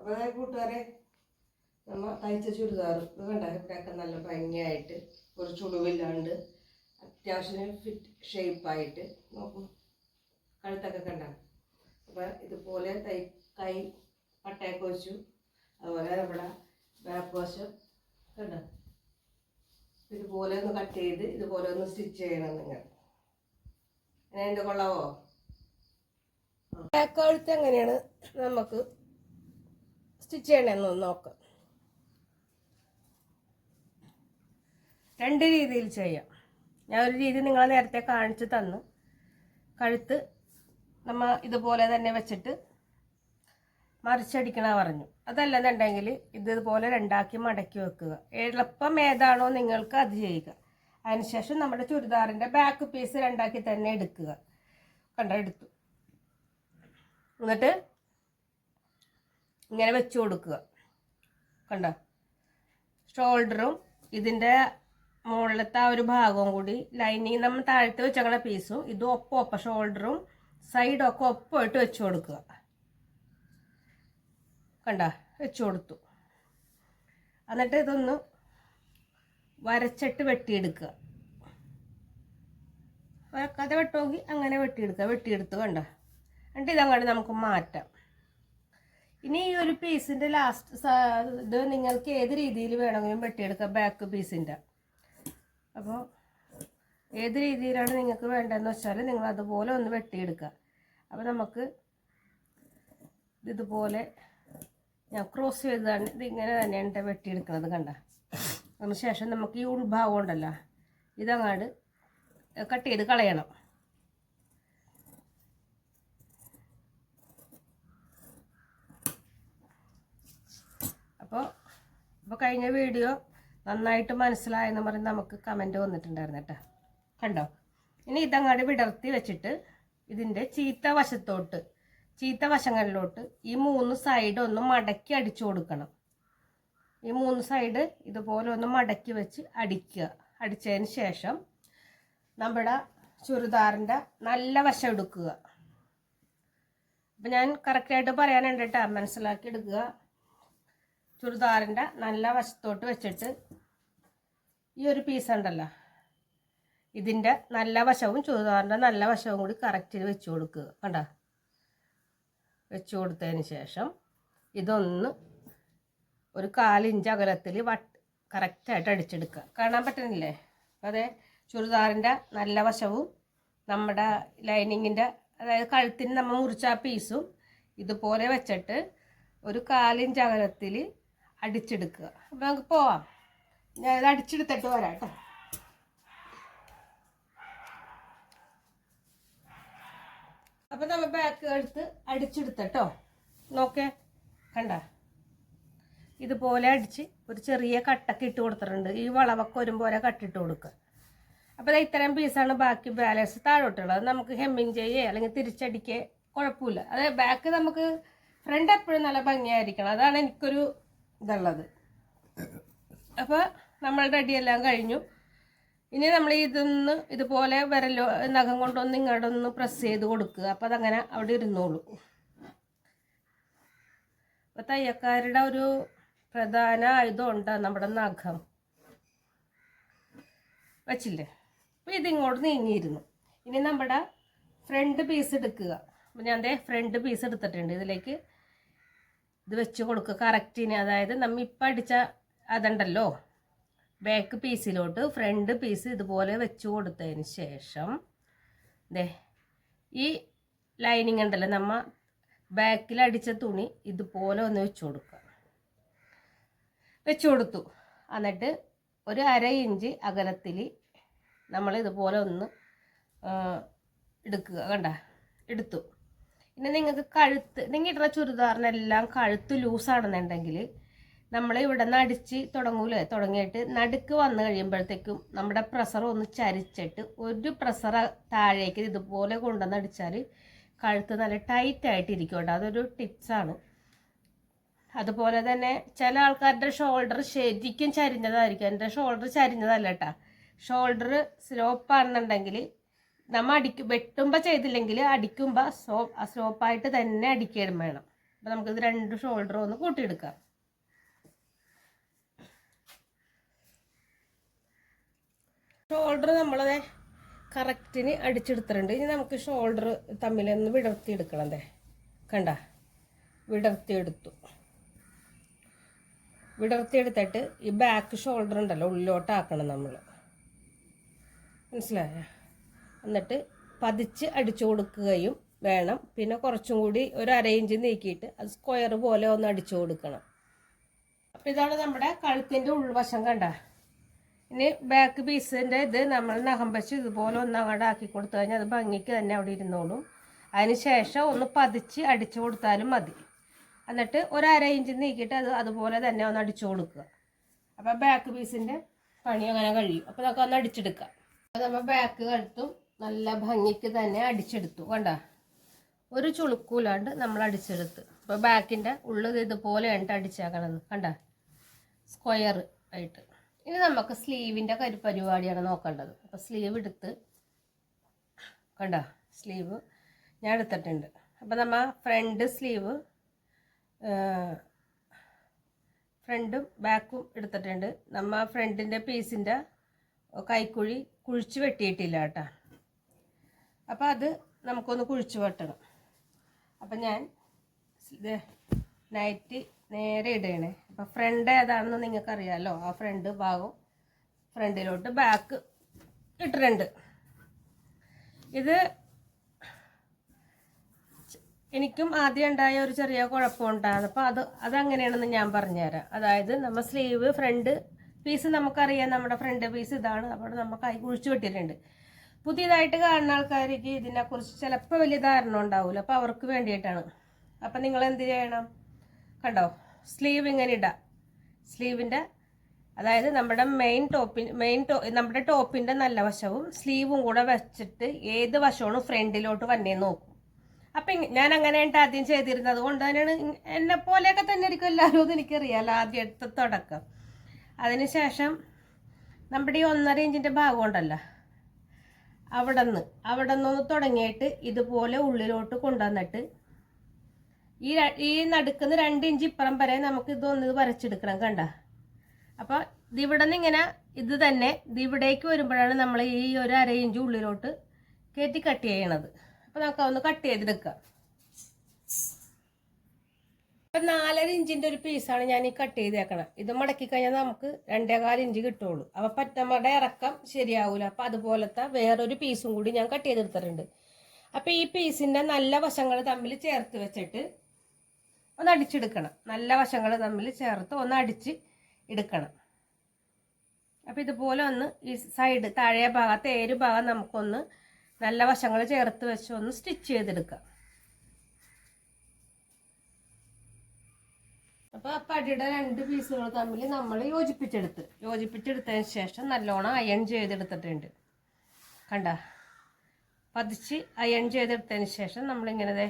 അപ്പോൾ അതായത് കൂട്ടുകാരെ നമ്മൾ തയ്ച്ച ചുരിദാർ ഇത് കണ്ട? ഇവിടെയൊക്കെ നല്ല ഭംഗിയായിട്ട് കുറച്ച് ചുളിവില്ലാണ്ട് അത്യാവശ്യം ഫിറ്റ് ഷേപ്പായിട്ട് നോക്കും. കഴുത്തൊക്കെ കണ്ട? അപ്പോൾ ഇതുപോലെ തൈ കൈ പട്ടയൊക്കെ വെച്ചു. അതുപോലെ നമ്മുടെ ബാക്ക് വശം കണ്ട? ഇതുപോലെ ഒന്ന് കട്ട് ചെയ്ത് ഇതുപോലെ ഒന്ന് സ്റ്റിച്ച് ചെയ്യണം നിങ്ങൾ. എങ്ങനെയുണ്ട് കൊള്ളാവോ? ബാക്ക് കഴുത്ത് എങ്ങനെയാണ്? നമുക്ക് സ്റ്റിച്ച് ചെയ്യണമെന്ന് നോക്ക്. രണ്ട് രീതിയിൽ ചെയ്യാം. ഞാൻ ഒരു രീതി നിങ്ങളെ നേരത്തെ കാണിച്ചു തന്നു. കഴുത്ത് നമ്മൾ ഇതുപോലെ തന്നെ വെച്ചിട്ട് മറിച്ചടിക്കണ പറഞ്ഞു. അതല്ലെന്നുണ്ടെങ്കിൽ ഇതുപോലെ രണ്ടാക്കി മടക്കി വെക്കുക. എളുപ്പം ഏതാണോ നിങ്ങൾക്ക് അത് ചെയ്യുക. അതിനുശേഷം നമ്മുടെ ചുരിദാറിന്റെ ബാക്ക് പീസ് രണ്ടാക്കി തന്നെ എടുക്കുക. കണ്ട? എടുത്തു. എന്നിട്ട് ഇങ്ങനെ വെച്ചു കൊടുക്കുക. കണ്ട? ഷോൾഡറും ഇതിന്റെ മുകളിലത്തെ ആ ഒരു ഭാഗവും കൂടി ലൈനിങ് നമ്മൾ താഴത്ത് വെച്ചേക്കണ പീസും ഇതും ഒപ്പം ഒപ്പം ഷോൾഡറും സൈഡൊക്കെ ഒപ്പമായിട്ട് വെച്ചു കൊടുക്കുക. കണ്ട? വെച്ചു കൊടുത്തു. എന്നിട്ട് ഇതൊന്ന് വരച്ചിട്ട് വെട്ടിയെടുക്കുക. വരക്കാതെ വെട്ടുമെങ്കിൽ അങ്ങനെ വെട്ടിയെടുക്കുക. വെട്ടിയെടുത്ത് കണ്ട? എന്നിട്ട് ഇതങ്ങോട്ട് നമുക്ക് മാറ്റാം. ഇനി ഈ ഒരു പീസിന്റെ ലാസ്റ്റ് ഇത് നിങ്ങൾക്ക് ഏത് രീതിയിൽ വേണമെങ്കിലും വെട്ടിയെടുക്കാം ബാക്ക് പീസിന്റെ അപ്പോൾ ഏത് രീതിയിലാണ് നിങ്ങൾക്ക് വേണ്ടതെന്ന് വെച്ചാൽ നിങ്ങൾ അതുപോലെ ഒന്ന് വെട്ടിയെടുക്കുക. അപ്പോൾ നമുക്ക് ഇതുപോലെ ഞാൻ ക്രോസ് ചെയ്താണ് ഇത് ഇങ്ങനെ തന്നെയാണ് എന്റെ വെട്ടിയെടുക്കുന്നത് കണ്ട. അതിന് ശേഷം നമുക്ക് ഈ ഉൾഭാഗം ഉണ്ടല്ലോ ഇതങ്ങാട് കട്ട് ചെയ്ത് കളയണം അപ്പോൾ അപ്പോൾ കഴിഞ്ഞ വീഡിയോ നന്നായിട്ട് മനസ്സിലായെന്ന് പറഞ്ഞ് നമുക്ക് കമന്റ് വന്നിട്ടുണ്ടായിരുന്നു കേട്ടോ. കണ്ടോ? ഇനി ഇതങ്ങാട് വിടർത്തി വെച്ചിട്ട് ഇതിന്റെ ചീത്ത വശത്തോട്ട് ചീത്ത വശങ്ങളിലോട്ട് ഈ മൂന്ന് സൈഡ് ഒന്ന് മടക്കി അടിച്ചു കൊടുക്കണം. ഈ മൂന്ന് സൈഡ് ഇതുപോലെ ഒന്ന് മടക്കി വെച്ച് അടിക്കുക. അടിച്ചതിന് ശേഷം നമ്മുടെ ചുരിദാറിന്റെ നല്ല വശം എടുക്കുക. അപ്പം ഞാൻ കറക്റ്റായിട്ട് പറയാനുണ്ട് കേട്ടോ. മനസ്സിലാക്കി എടുക്കുക. ചുരിദാറിന്റെ നല്ല വശത്തോട്ട് വെച്ചിട്ട് ഈ ഒരു പീസ് ഉണ്ടല്ലോ. ഇതിന്റെ നല്ല വശവും ചുരിദാറിന്റെ നല്ല വശവും കൂടി കറക്റ്റ് വെച്ച് കൊടുക്കുക. കണ്ട? വെച്ച് കൊടുത്തതിന് ശേഷം ഇതൊന്ന് ഒരു കാലിഞ്ച് അകലത്തിൽ വട്ട് കറക്റ്റായിട്ട് അടിച്ചെടുക്കുക. കാണാൻ പറ്റുന്നില്ലേ? അതെ ചുരിദാറിന്റെ നല്ല വശവും നമ്മുടെ ലൈനിങ്ങിന്റെ അതായത് കഴുത്തിന് നമ്മൾ മുറിച്ച പീസും ഇതുപോലെ വെച്ചിട്ട് ഒരു കാലിഞ്ച് അകലത്തിൽ അടിച്ചെടുക്കുക. അപ്പം നമുക്ക് പോവാം. ഞാൻ ഇത് അടിച്ചെടുത്തിട്ട് വരാം കേട്ടോ. അപ്പം നമ്മൾ ബാക്ക് എടുത്ത് അടിച്ചെടുത്തട്ടോ. നോക്കേ കണ്ട? ഇതുപോലെ അടിച്ച് ഒരു ചെറിയ കട്ടൊക്കെ ഇട്ട് കൊടുത്തിട്ടുണ്ട്. ഈ വളവൊക്കെ വരുമ്പോലെ കട്ടിട്ട് കൊടുക്കുക. അപ്പോൾ ഇത്രയും പീസാണ് ബാക്കി ബാലൻസ് താഴോട്ടുള്ളത്. നമുക്ക് ഹെമ്മിങ് ചെയ്യേ അല്ലെങ്കിൽ തിരിച്ചടിക്കേ കുഴപ്പമില്ല. അത് ബാക്ക് നമുക്ക് ഫ്രണ്ട് എപ്പോഴും നല്ല ഭംഗിയായിരിക്കണം. അതാണ് എനിക്കൊരു ഇതുള്ളത്. അപ്പോൾ നമ്മളുടെ അടിയെല്ലാം കഴിഞ്ഞു. ഇനി നമ്മൾ ഇതൊന്ന് ഇതുപോലെ വിരലോ നഖം കൊണ്ടൊന്ന് ഇങ്ങോട്ടൊന്ന് പ്രസ് ചെയ്ത് കൊടുക്കുക. അപ്പോൾ അതങ്ങനെ അവിടെ ഇരുന്നോളൂ. അപ്പോൾ തയ്യക്കാരുടെ ഒരു പ്രധാന ആയുധമുണ്ട് നമ്മുടെ നഖം? വച്ചില്ലേ? അപ്പോൾ ഇതിങ്ങോട്ട് നീങ്ങിയിരുന്നു. ഇനി നമ്മുടെ ഫ്രണ്ട് പീസ് എടുക്കുക. ഞാൻ ദേ ഫ്രണ്ട് പീസ് എടുത്തിട്ടുണ്ട്. ഇതിലേക്ക് ഇത് വെച്ച് കൊടുക്കുക കറക്റ്റിന് അതായത് നമ്മൾ ഇപ്പം അടിച്ച അതുണ്ടല്ലോ. ബാക്ക് പീസിലോട്ട് ഫ്രണ്ട് പീസ് ഇതുപോലെ വെച്ച് കൊടുത്തതിന് ശേഷം ദേ ഈ ലൈനിങ് ഉണ്ടല്ലോ. നമ്മൾ ബാക്കിൽ അടിച്ച തുണി ഇതുപോലെ ഒന്ന് വെച്ച് കൊടുക്കുക വെച്ച് കൊടുത്തു. എന്നിട്ട് ഒരു അര ഇഞ്ച് അകലത്തിൽ നമ്മൾ ഇതുപോലെ ഒന്ന് എടുക്കുക. കണ്ട? എടുത്തു. പിന്നെ നിങ്ങൾക്ക് കഴുത്ത് നിങ്ങൾ ഇടുന്ന ചുരിദാറിനെല്ലാം കഴുത്ത് ലൂസാണെന്നുണ്ടെങ്കിൽ നമ്മൾ ഇവിടെ നിന്ന് അടിച്ച് തുടങ്ങൂലേ? തുടങ്ങിയിട്ട് നടുക്ക് വന്നു കഴിയുമ്പോഴത്തേക്കും നമ്മുടെ പ്രഷർ ഒന്ന് ചരിച്ചിട്ട് ഒരു പ്രഷർ താഴേക്ക് ഇതുപോലെ കൊണ്ടുവന്ന് അടിച്ചാൽ കഴുത്ത് നല്ല ടൈറ്റ് ആയിട്ട് ഇരിക്കും കേട്ടോ. അതൊരു ടിപ്സാണ് അതുപോലെ തന്നെ ചില ആൾക്കാരുടെ ഷോൾഡർ ശരിക്കും ചരിഞ്ഞതായിരിക്കും. എന്റെ ഷോൾഡർ ചരിഞ്ഞതല്ല കേട്ടോ. ഷോൾഡർ സ്ലോപ്പാണെന്നുണ്ടെങ്കിൽ നമ്മൾ അടിക്കും വെട്ടുമ്പോൾ ചെയ്തില്ലെങ്കിൽ അടിക്കുമ്പോൾ സോ സ്ലോപ്പായിട്ട് തന്നെ അടിക്കുകയും വേണം. അപ്പം നമുക്കിത് രണ്ട് ഷോൾഡറും ഒന്ന് കൂട്ടിയെടുക്കാം. ഷോൾഡർ നമ്മളത് കറക്റ്റിന് അടിച്ചെടുത്തിട്ടുണ്ട്. ഇനി നമുക്ക് ഷോൾഡർ തമ്മിലൊന്ന് വിടർത്തിയെടുക്കണം അതെ കണ്ട? വിടർത്തിയെടുത്തു. വിടർത്തിയെടുത്തിട്ട് ഈ ബാക്ക് ഷോൾഡർ ഉണ്ടല്ലോ ഉള്ളിലോട്ടാക്കണം നമ്മൾ മനസ്സിലായ? എന്നിട്ട് പതിച്ച് അടിച്ചു കൊടുക്കുകയും വേണം. പിന്നെ കുറച്ചും കൂടി ഒരു അര ഇഞ്ച് നീക്കിയിട്ട് അത് സ്ക്വയർ പോലെ ഒന്ന് അടിച്ചു കൊടുക്കണം. അപ്പം ഇതാണ് നമ്മുടെ കഴുത്തിന്റെ ഉൾവശം കണ്ട. ഇനി ബാക്ക് പീസിന്റെ ഇത് നമ്മൾ നഖം വെച്ച് ഇതുപോലെ ഒന്ന് അങ്ങോട്ട് ആക്കി കൊടുത്തു കഴിഞ്ഞാൽ അത് ഭംഗിക്ക് തന്നെ അവിടെ ഇരുന്നോളും. അതിന് ശേഷം ഒന്ന് പതിച്ച് അടിച്ചു കൊടുത്താലും മതി. എന്നിട്ട് ഒരു അര ഇഞ്ച് നീക്കിയിട്ട് അത് അതുപോലെ തന്നെ ഒന്ന് അടിച്ചു കൊടുക്കുക. അപ്പോൾ ബാക്ക് പീസിന്റെ പണി അങ്ങനെ കഴിയും. അപ്പോൾ നമുക്ക് ഒന്ന് അടിച്ചെടുക്കാം. അപ്പോൾ നമ്മൾ ബാക്ക് കഴുത്തും നല്ല ഭംഗിക്ക് തന്നെ അടിച്ചെടുത്തു കണ്ട? ഒരു ചുളുക്കൂലാണ്ട് നമ്മൾ അടിച്ചെടുത്ത്. അപ്പോൾ ബാക്കിന്റെ ഉള്ളത് ഇതുപോലെയാണ് അടിച്ചേക്കണത് കണ്ട? സ്ക്വയർ ആയിട്ട്. ഇനി നമുക്ക് സ്ലീവിന്റെ കരു പരിപാടിയാണ് നോക്കേണ്ടത്. അപ്പോൾ സ്ലീവ് എടുത്ത് കണ്ട? സ്ലീവ് ഞാൻ എടുത്തിട്ടുണ്ട്. അപ്പോൾ നമ്മൾ ഫ്രണ്ട് സ്ലീവ് ഫ്രണ്ടും ബാക്കും എടുത്തിട്ടുണ്ട്. നമ്മ ഫ്രണ്ടിന്റെ പീസിന്റെ കൈക്കുഴി കുഴിച്ച് വെട്ടിയിട്ടില്ല കേട്ടോ. അപ്പോൾ അത് നമുക്കൊന്ന് കുഴിച്ചു വെട്ടണം. അപ്പം ഞാൻ ഇത് നൈറ്റ് നേരെ ഇടണേ. അപ്പം ഫ്രണ്ട് ഏതാണെന്ന് നിങ്ങൾക്കറിയാമല്ലോ ആ ഫ്രണ്ട് ഭാഗം ഫ്രണ്ടിലോട്ട് ബാക്ക് ഇട്ടിട്ടുണ്ട്. ഇത് എനിക്കും ആദ്യം ഉണ്ടായ ഒരു ചെറിയ കുഴപ്പമുണ്ടായിരുന്നു അപ്പോൾ അത് അതങ്ങനെയാണെന്ന് ഞാൻ പറഞ്ഞുതരാം. അതായത് നമ്മൾ സ്ലീവ് ഫ്രണ്ട് പീസ് നമുക്കറിയാം. നമ്മുടെ ഫ്രണ്ട് പീസ് ഇതാണ്. അപ്പോൾ നമ്മൾ കൈ കുഴിച്ചു വിട്ടിട്ടുണ്ട് പുതിയതായിട്ട് കാണുന്ന ആൾക്കാർക്ക് ഇതിനെക്കുറിച്ച് ചിലപ്പോൾ വലിയ ധാരണ ഉണ്ടാവില്ല അപ്പോൾ അവർക്ക് വേണ്ടിയിട്ടാണ്. അപ്പം നിങ്ങൾ എന്ത് ചെയ്യണം? കണ്ടോ? സ്ലീവ് ഇങ്ങനെ ഇടാം. സ്ലീവിന്റെ അതായത് നമ്മുടെ മെയിൻ ടോപ്പിൻ മെയിൻ ടോ നമ്മുടെ ടോപ്പിന്റെ നല്ല വശവും സ്ലീവും കൂടെ വെച്ചിട്ട് ഏത് വശമാണ് ഫ്രണ്ടിലോട്ട് വന്നേ നോക്കും. അപ്പം ഞാൻ അങ്ങനെയായിട്ട് ആദ്യം ചെയ്തിരുന്നത് കൊണ്ട് തന്നെയാണ്. എന്നെ പോലെയൊക്കെ തന്നെ ആയിരിക്കും എല്ലാവരും എന്ന് എനിക്കറിയാമല്ലോ ആദ്യത്തെ തുടക്കം. അതിനുശേഷം നമ്മുടെ ഈ ഒന്നര ഇഞ്ചിന്റെ ഭാഗം ഉണ്ടല്ലോ. അവിടെ നിന്ന് അവിടെ നിന്ന് തുടങ്ങിയിട്ട് ഇതുപോലെ ഉള്ളിലോട്ട് കൊണ്ടുവന്നിട്ട് ഈ ഈ നടുക്കുന്ന രണ്ട് ഇഞ്ച് ഇപ്പുറം വരെ നമുക്ക് ഇതൊന്ന് വരച്ചെടുക്കണം കണ്ട. അപ്പോൾ ഇതിവിടെ നിന്ന് ഇങ്ങനെ ഇത് തന്നെ ഇവിടേക്ക് വരുമ്പോഴാണ് നമ്മൾ ഈ ഒരു അര ഇഞ്ച് ഉള്ളിലോട്ട് കയറ്റി കട്ട് ചെയ്യണത്. അപ്പോൾ നമുക്ക് അതൊന്ന് കട്ട് ചെയ്തെടുക്കാം. ഇപ്പം നാലര ഇഞ്ചിന്റെ ഒരു പീസാണ് ഞാൻ ഈ കട്ട് ചെയ്തേക്കണം. ഇത് മടക്കി കഴിഞ്ഞാൽ നമുക്ക് രണ്ടേകാൽ ഇഞ്ച് കിട്ടുള്ളൂ. അപ്പോൾ പറ്റമ്മയുടെ ഇറക്കം ശരിയാവില്ല അപ്പോൾ അതുപോലത്തെ വേറൊരു പീസും കൂടി ഞാൻ കട്ട് ചെയ്തെടുത്തിട്ടുണ്ട്. അപ്പോൾ ഈ പീസിന്റെ നല്ല വശങ്ങൾ തമ്മിൽ ചേർത്ത് വെച്ചിട്ട് ഒന്ന് അടിച്ചെടുക്കണം. നല്ല വശങ്ങൾ തമ്മിൽ ചേർത്ത് ഒന്ന് അടിച്ച് എടുക്കണം. അപ്പോൾ ഇതുപോലെ ഒന്ന് ഈ സൈഡ് താഴെ ഭാഗത്ത് ഏരു ഭാഗം നമുക്കൊന്ന് നല്ല വശങ്ങൾ ചേർത്ത് വെച്ച് ഒന്ന് സ്റ്റിച്ച് ചെയ്തെടുക്കാം. അപ്പോൾ പടിയുടെ രണ്ട് പീസുകൾ തമ്മിൽ നമ്മൾ യോജിപ്പിച്ചെടുത്ത്. യോജിപ്പിച്ചെടുത്തതിന് ശേഷം നല്ലോണം അയൺ ചെയ്തെടുത്തിട്ടുണ്ട്. കണ്ട? പതിച്ച് അയൺ ചെയ്തെടുത്തതിന് ശേഷം നമ്മളിങ്ങനെ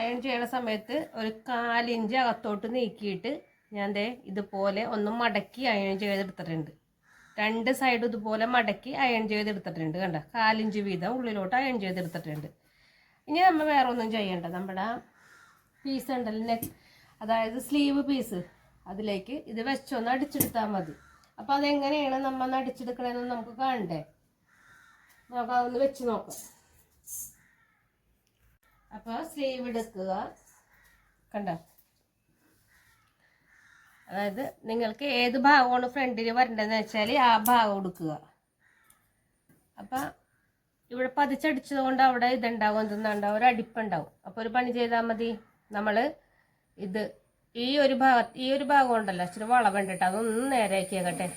അയൺ ചെയ്യണ സമയത്ത് ഒരു കാലിഞ്ച് അകത്തോട്ട് നീക്കിയിട്ട് ഞാൻ ദേ ഇതുപോലെ ഒന്ന് മടക്കി അയൺ ചെയ്തെടുത്തിട്ടുണ്ട്. രണ്ട് സൈഡും ഇതുപോലെ മടക്കി അയൺ ചെയ്തെടുത്തിട്ടുണ്ട് കണ്ട? കാലിഞ്ച് വീതം ഉള്ളിലോട്ട് അയൺ ചെയ്തെടുത്തിട്ടുണ്ട്. ഇനി നമ്മൾ വേറെ ഒന്നും ചെയ്യണ്ട. നമ്മുടെ പീസ് ഉണ്ടല്ലോ നെക്ക് അതായത് സ്ലീവ് പീസ് അതിലേക്ക് ഇത് വെച്ചൊന്ന് അടിച്ചെടുത്താൽ മതി. അപ്പം അതെങ്ങനെയാണ് നമ്മൾ അടിച്ചെടുക്കണമെന്ന് നമുക്ക് കാണണ്ടേ? നമുക്ക് അതൊന്ന് വെച്ച് നോക്കാം. അപ്പോൾ സ്ലീവ് എടുക്കുക. കണ്ട? അതായത് നിങ്ങൾക്ക് ഏത് ഭാഗമാണ് ഫ്രണ്ടിൽ വരേണ്ടതെന്ന് വെച്ചാൽ ആ ഭാഗം എടുക്കുക അപ്പം ഇവിടെ പതിച്ചടിച്ചത് കൊണ്ട് അവിടെ ഇതുണ്ടാവും. എന്തെന്നുണ്ടാവും ഒരു അടിപ്പുണ്ടാവും. അപ്പോൾ ഒരു പണി ചെയ്താൽ മതി. നമ്മൾ ഇത് ഈ ഒരു ഭാഗ ഈ ഒരു ഭാഗം ഉണ്ടല്ലോ ഇച്ചിരി വളവുണ്ട് അതൊന്നും അതൊന്ന് നേരെയാക്കിയാകട്ടെ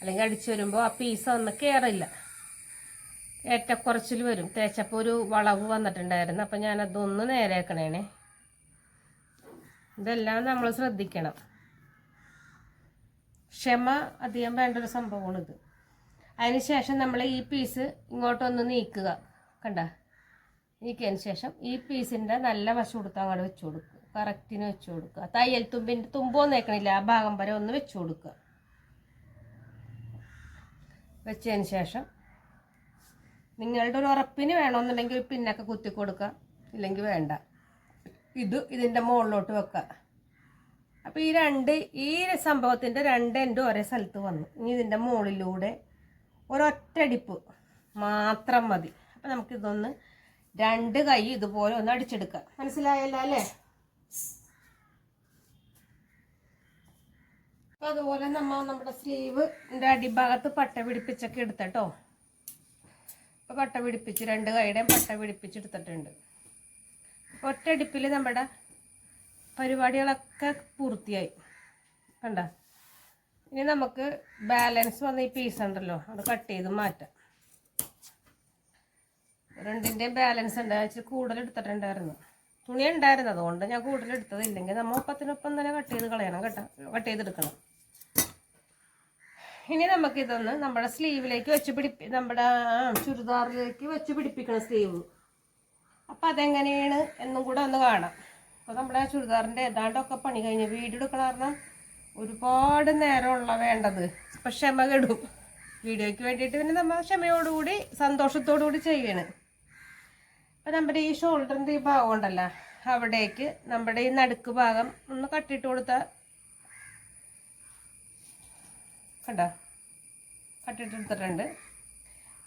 അല്ലെങ്കിൽ അടിച്ചു വരുമ്പോൾ ആ പീസ് ഒന്ന് കയറില്ല ഏറ്റക്കുറച്ചിൽ വരും. തേച്ചപ്പോൾ ഒരു വളവ് വന്നിട്ടുണ്ടായിരുന്നു. അപ്പം ഞാനതൊന്ന് നേരെയാക്കണേനെ. ഇതെല്ലാം നമ്മൾ ശ്രദ്ധിക്കണം. ക്ഷമ അധികം വേണ്ട ഒരു സംഭവമാണിത്. അതിനുശേഷം നമ്മൾ ഈ പീസ് ഇങ്ങോട്ടൊന്ന് നീക്കുക. കണ്ട? നീക്കിയതിന് ശേഷം ഈ പീസിന്റെ നല്ല വശം കൊടുത്ത് അങ്ങോട്ട് വെച്ച് കൊടുക്കുക. കറക്റ്റിന് വെച്ച് കൊടുക്കുക. തയ്യൽ തുമ്പിന്റെ തുമ്പൊന്നും നേക്കണില്ല ആ ഭാഗം വരെ ഒന്ന് വെച്ച് കൊടുക്കുക. വെച്ചതിന് ശേഷം നിങ്ങളുടെ ഒരു ഉറപ്പിന് വേണമെന്നുണ്ടെങ്കിൽ ഒരു പിന്നൊക്കെ കുത്തി കൊടുക്കുക ഇല്ലെങ്കിൽ വേണ്ട. ഇത് ഇതിന്റെ മുകളിലോട്ട് വെക്കുക. അപ്പോൾ ഈ രണ്ട് ഈ സംഭവത്തിന്റെ രണ്ട് എൻഡും ഒരേ സ്ഥലത്ത് വന്നു. ഇനി ഇതിന്റെ മുകളിലൂടെ ഒരൊറ്റടിപ്പ് മാത്രം മതി. അപ്പം നമുക്കിതൊന്ന് രണ്ട് കൈ ഇതുപോലെ ഒന്ന് അടിച്ചെടുക്കാം മനസ്സിലായല്ലോ അല്ലേ? അപ്പം അതുപോലെ നമ്മൾ നമ്മുടെ സ്ലീവിന്റെ അടിഭാഗത്ത് പട്ട പിടിപ്പിച്ചൊക്കെ എടുത്തട്ടോ. ഇപ്പോൾ പട്ട പിടിപ്പിച്ച് രണ്ട് കൈയുടെയും പട്ട പിടിപ്പിച്ചെടുത്തിട്ടുണ്ട്. ഒറ്റടിപ്പിൽ നമ്മുടെ പരിപാടികളൊക്കെ പൂർത്തിയായി. കണ്ട? ഇനി നമുക്ക് ബാലൻസ് വന്ന ഈ പീസ് ഉണ്ടല്ലോ അത് കട്ട് ചെയ്ത് മാറ്റാം. രണ്ടിന്റെയും ബാലൻസ് ഉണ്ട്. വെച്ച് കൂടുതൽ എടുത്തിട്ടുണ്ടായിരുന്നു. തുണി ഉണ്ടായിരുന്നു. അതുകൊണ്ട് ഞാൻ കൂടുതൽ എടുത്തത് ഇല്ലെങ്കിൽ നമ്മൾ ഒപ്പത്തിനൊപ്പം തന്നെ കട്ട് ചെയ്ത് കളയണം കേട്ടോ. കട്ട് ചെയ്തെടുക്കണം. ഇനി നമുക്ക് ഇതൊന്ന് നമ്മുടെ സ്ലീവിലേക്ക് വെച്ച് പിടിപ്പി നമ്മുടെ ചുരിദാറിലേക്ക് വെച്ച് പിടിപ്പിക്കണം സ്ലീവ് അപ്പം അതെങ്ങനെയാണ് എന്നും കൂടെ ഒന്ന് കാണാം. അപ്പോൾ നമ്മുടെ ചുരിദാറിന്റെ ഏതാണ്ടൊക്കെ പണി കഴിഞ്ഞ് വീഡിയോ എടുക്കണ കാരണം ഒരുപാട് നേരമുള്ള വേണ്ടത്. അപ്പം ക്ഷമ കെടും. വീഡിയോയ്ക്ക് വേണ്ടിയിട്ട് പിന്നെ നമ്മൾ ക്ഷമയോടുകൂടി സന്തോഷത്തോടു കൂടി ചെയ്യണം. അപ്പം നമ്മുടെ ഈ ഷോൾഡറിന്റെ ഈ ഭാഗം ഉണ്ടല്ലോ അവിടേക്ക് നമ്മുടെ ഈ നടുക്ക് ഭാഗം ഒന്ന് കട്ടിട്ട് കൊടുത്താൽ കണ്ടോ? കട്ടിട്ടെടുത്തിട്ടുണ്ട്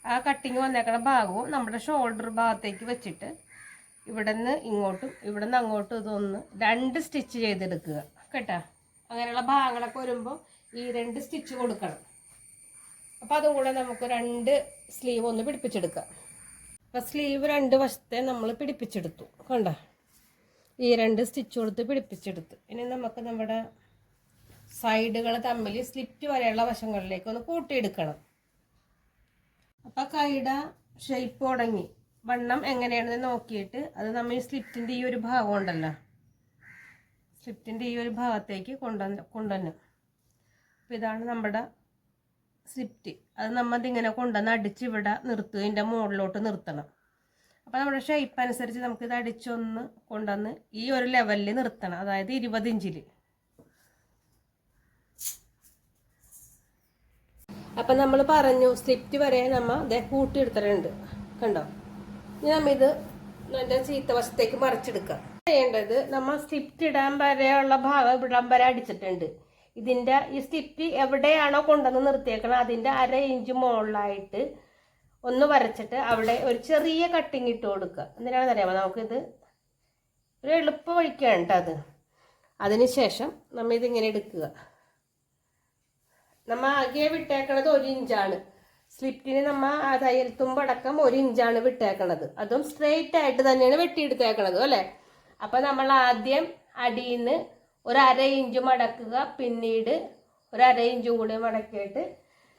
ആ കട്ടിങ് വന്നേക്കണ ഭാഗവും നമ്മുടെ ഷോൾഡർ ഭാഗത്തേക്ക് വെച്ചിട്ട് ഇവിടെ നിന്ന് ഇങ്ങോട്ടും ഇവിടെ നിന്ന് അങ്ങോട്ടും ഇതൊന്ന് രണ്ട് സ്റ്റിച്ച് ചെയ്തെടുക്കുക. കേട്ടോ? അങ്ങനെയുള്ള ഭാഗങ്ങളൊക്കെ വരുമ്പോൾ ഈ രണ്ട് സ്റ്റിച്ച് കൊടുക്കണം. അപ്പോൾ അതും കൂടെ നമുക്ക് രണ്ട് സ്ലീവ് ഒന്ന് പിടിപ്പിച്ചെടുക്കാം. അപ്പോൾ സ്ലീവ് രണ്ട് വശത്തെ നമ്മൾ പിടിപ്പിച്ചെടുത്തു. കണ്ട? ഈ രണ്ട് സ്റ്റിച്ച് കൊടുത്ത് പിടിപ്പിച്ചെടുത്തു. ഇനി നമുക്ക് നമ്മുടെ സൈഡുകൾ തമ്മിൽ സ്ലിറ്റ് വരെയുള്ള വശങ്ങളിലേക്ക് ഒന്ന് കൂട്ടിയെടുക്കണം. അപ്പോൾ കൈയുടെ ഷേപ്പ് തുടങ്ങി വണ്ണം എങ്ങനെയാണെന്ന് നോക്കിയിട്ട് അത് നമ്മൾ ഈ സ്ലിറ്റിന്റെ ഈ ഒരു ഭാഗം ഉണ്ടല്ലോ. സ്ലിറ്റിന്റെ ഈ ഒരു ഭാഗത്തേക്ക് കൊണ്ടുവന്ന് കൊണ്ടുവന്നു. അപ്പോൾ ഇതാണ് നമ്മുടെ സ്ലിറ്റ്. അത് നമ്മൾ ഇങ്ങനെ കൊണ്ടുവന്ന് അടിച്ച് ഇവിടെ നിർത്തുക. ഇതിന്റെ മുകളിലോട്ട് നിർത്തണം. അപ്പോൾ നമ്മുടെ ഷേപ്പ് അനുസരിച്ച് നമുക്കിത് അടിച്ചൊന്ന് കൊണ്ടുവന്ന് ഈ ഒരു ലെവലിൽ നിർത്തണം. അതായത് ഇരുപത് ഇഞ്ചിൽ അപ്പം നമ്മൾ പറഞ്ഞു സ്ലിപ്റ്റ് വരെ നമ്മ ഇതേ കൂട്ടിയെടുത്തിട്ടുണ്ട്. കണ്ടോ? ഇനി നമ്മ ഇത് നല്ല ചീത്ത വശത്തേക്ക് മറിച്ചെടുക്കാം. ചെയ്യേണ്ടത് നമ്മൾ സ്ലിപ്റ്റ് ഇടാൻ വരെയുള്ള ഭാഗം ഇടാൻ വരെ അടിച്ചിട്ടുണ്ട്. ഇതിന്റെ ഈ സ്ലിപ്റ്റ് എവിടെയാണോ കൊണ്ടുവന്ന് നിർത്തിയേക്കണം അതിന്റെ അര ഇഞ്ച് മുകളിലായിട്ട് ഒന്ന് വരച്ചിട്ട് അവിടെ ഒരു ചെറിയ കട്ടിങ് ഇട്ട് കൊടുക്കുക. എന്തിനാണെന്ന് അറിയാമോ നമുക്കിത് ഒരു എളുപ്പ വഴിക്കാണ് കേട്ടോ അത്. അതിനുശേഷം നമ്മൾ ഇതിങ്ങനെ എടുക്കുക. നമ്മ ആകെ വിട്ടേക്കണത് ഒരു ഇഞ്ചാണ്. സ്ലിപ്പിന് നമ്മ ആ തയ്യൽ തുമ്പടക്കം ഒരു ഇഞ്ചാണ് വിട്ടേക്കണത്. അതും സ്ട്രെയിറ്റ് ആയിട്ട് തന്നെയാണ് വെട്ടിയെടുത്തേക്കണത് അല്ലേ? അപ്പൊ നമ്മൾ ആദ്യം അടിയിൽ നിന്ന് ഒരു അര ഇഞ്ച് മടക്കുക പിന്നീട് ഒരു അര ഇഞ്ചും കൂടി മടക്കിയിട്ട്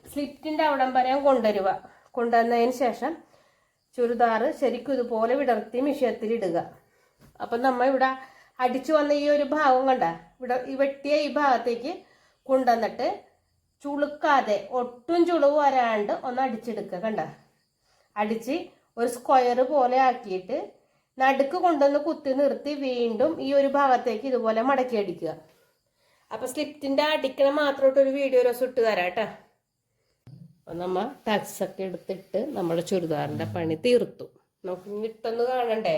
സ്ലിപ്റ്റിന്റെ അവിടം വരെ കൊണ്ടുവരിക. കൊണ്ടുവന്നതിന് ശേഷം ചുരിദാറ് ശരിക്കും ഇതുപോലെ വിടർത്തി മിഷ്യത്തിൽ ഇടുക. അപ്പം നമ്മ ഇവിടെ അടിച്ചു വന്ന ഈ ഒരു ഭാഗം കണ്ട ഇവിടെ ഈ വെട്ടിയ ഈ ഭാഗത്തേക്ക് കൊണ്ടുവന്നിട്ട് ചുളുക്കാതെ ഒട്ടും ചുളിവ് വരാണ്ട് ഒന്ന് അടിച്ചെടുക്കുക കണ്ട? അടിച്ച് ഒരു സ്ക്വയർ പോലെ ആക്കിയിട്ട് നടുക്ക് കൊണ്ടുവന്ന് കുത്തി നിർത്തി വീണ്ടും ഈ ഒരു ഭാഗത്തേക്ക് ഇതുപോലെ മടക്കി അടിക്കുക. അപ്പം സ്ലിപ്റ്റിന്റെ അടിക്കണ മാത്രമായിട്ട് ഒരു വീഡിയോ രസം ഇട്ട് തരാം കേട്ടോ. നമ്മ ടക്സ് ഒക്കെ എടുത്തിട്ട് നമ്മുടെ ചുരിദാറിന്റെ പണി തീർത്തു. നമുക്ക് ഇട്ടൊന്ന് കാണണ്ടേ.